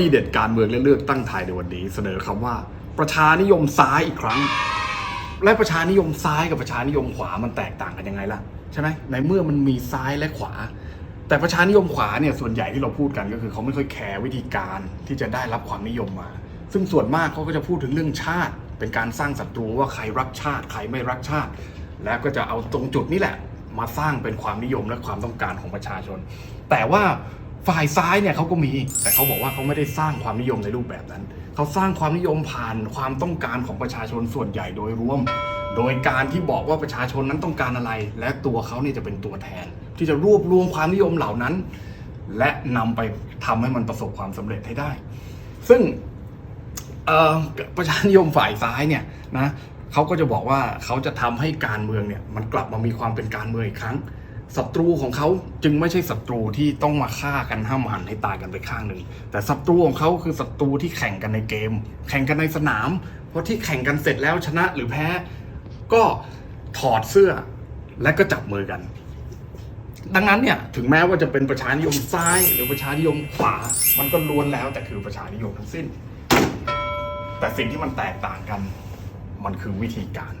ที่เด็ดการเมืองและเลือกตั้งไทยในวันนี้ เสนอคำว่า ประชานิยมซ้ายอีกครั้ง และประชานิยมซ้ายกับประชานิยมขวามันแตกต่างกันยังไงล่ะใช่ไหมในเมื่อมันมีซ้ายและขวา แต่ประชานิยมขวาเนี่ยส่วนใหญ่ที่เราพูดกันก็คือเขาไม่ค่อยแคร์วิธีการที่จะได้รับความนิยมมา ซึ่งส่วนมากเขาก็จะพูดถึงเรื่องชาติ เป็นการสร้างศัตรูว่าใครรักชาติ ใครไม่รักชาติ แล้วก็จะเอาตรงจุดนี้แหละ มาสร้างเป็นความนิยมและความต้องการของประชาชน แต่ว่า ฝ่ายซ้ายเนี่ยเขาก็มี แต่เขาบอกว่าเขาไม่ได้สร้างความนิยมในรูปแบบนั้น เขาสร้างความนิยมผ่านความต้องการของประชาชนส่วนใหญ่โดยรวม โดยการที่บอกว่าประชาชนนั้นต้องการอะไร และตัวเขาเนี่ยจะเป็นตัวแทน ที่จะรวบรวมความนิยมเหล่านั้น และนำไปทำให้มันประสบความสำเร็จให้ได้ ซึ่งประชานิยมฝ่ายซ้ายเนี่ยนะเขาก็จะบอกว่าเขาจะทำให้การเมืองเนี่ยมันกลับมามีความเป็นการเมืองอีกครั้ง ศัตรูของเขาจึงไม่ใช่ศัตรูที่ต้องมาฆ่ากันห้ามหันให้ตายกันไปข้างหนึ่ง แต่ศัตรูของเขาคือศัตรูที่แข่งกันในเกม แข่งกันในสนาม เพราะที่แข่งกันเสร็จแล้วชนะหรือแพ้ ก็ถอดเสื้อและก็จับมือกัน ดังนั้นเนี่ยถึงแม้ว่าจะเป็นประชานิยมซ้ายหรือประชานิยมขวา มันก็ล้วนแล้วแต่คือประชานิยมทั้งสิ้น แต่สิ่งที่มันแตกต่างกัน มันคือวิธีการ